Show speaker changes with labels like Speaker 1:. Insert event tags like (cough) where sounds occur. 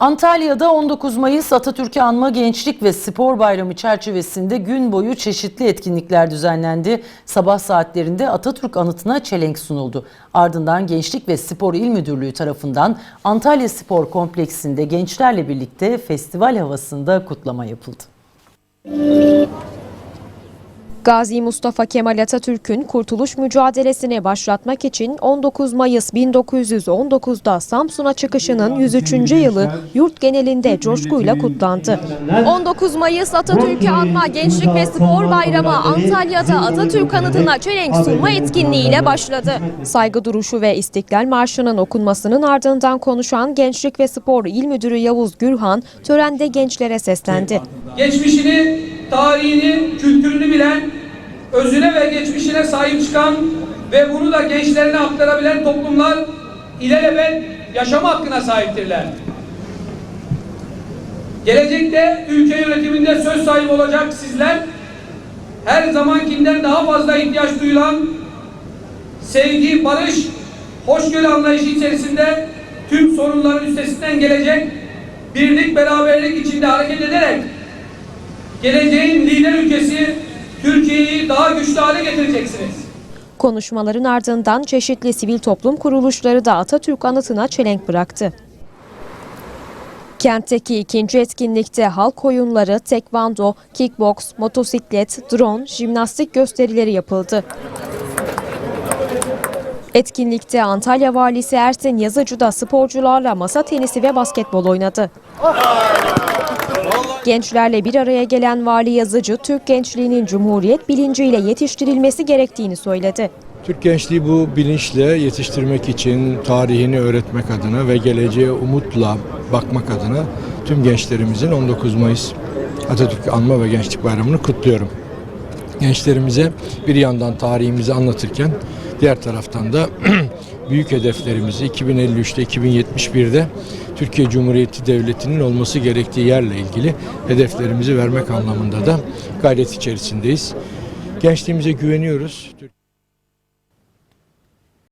Speaker 1: Antalya'da 19 Mayıs Atatürk'ü anma Gençlik ve Spor Bayramı çerçevesinde gün boyu çeşitli etkinlikler düzenlendi. Sabah saatlerinde Atatürk anıtına çelenk sunuldu. Ardından Gençlik ve Spor İl Müdürlüğü tarafından Antalya Spor Kompleksinde gençlerle birlikte festival havasında kutlama yapıldı.
Speaker 2: Gazi Mustafa Kemal Atatürk'ün kurtuluş mücadelesini başlatmak için 19 Mayıs 1919'da Samsun'a çıkışının 103. yılı yurt genelinde coşkuyla kutlandı. 19 Mayıs Atatürk'ü anma Gençlik ve Spor Bayramı Antalya'da Atatürk anıtına çelenk sunma etkinliğiyle başladı. Saygı duruşu ve İstiklal Marşı'nın okunmasının ardından konuşan Gençlik ve Spor İl Müdürü Yavuz Gürhan törende gençlere seslendi.
Speaker 3: geçmişini, tarihini, kültürünü bilen, özüne ve geçmişine sahip çıkan ve bunu da gençlerine aktarabilen toplumlar ilelebet yaşama hakkına sahiptirler. Gelecekte ülke yönetiminde söz sahibi olacak sizler her zamankinden daha fazla ihtiyaç duyulan sevgi, barış, hoşgörü anlayışı içerisinde tüm sorunların üstesinden gelecek birlik, beraberlik içinde hareket ederek geleceğin lider ülkesi Türkiye'yi daha güçlü hale getireceksiniz.
Speaker 2: Konuşmaların ardından çeşitli sivil toplum kuruluşları da Atatürk anıtına çelenk bıraktı. Kentteki ikinci etkinlikte halk oyunları, tekvando, kickboks, motosiklet, drone, jimnastik gösterileri yapıldı. Etkinlikte Antalya Valisi Ersin Yazıcı da sporcularla masa tenisi ve basketbol oynadı. Gençlerle bir araya gelen Vali Yazıcı, Türk gençliğinin cumhuriyet bilinciyle yetiştirilmesi gerektiğini söyledi.
Speaker 4: Türk gençliği bu bilinçle yetiştirmek için tarihini öğretmek adına ve geleceğe umutla bakmak adına tüm gençlerimizin 19 Mayıs Atatürk Anma ve Gençlik Bayramı'nı kutluyorum. Gençlerimize bir yandan tarihimizi anlatırken diğer taraftan da (clears throat) büyük hedeflerimizi 2053'te 2071'de Türkiye Cumhuriyeti Devleti'nin olması gerektiği yerle ilgili hedeflerimizi vermek anlamında da gayret içerisindeyiz. Gençliğimize güveniyoruz.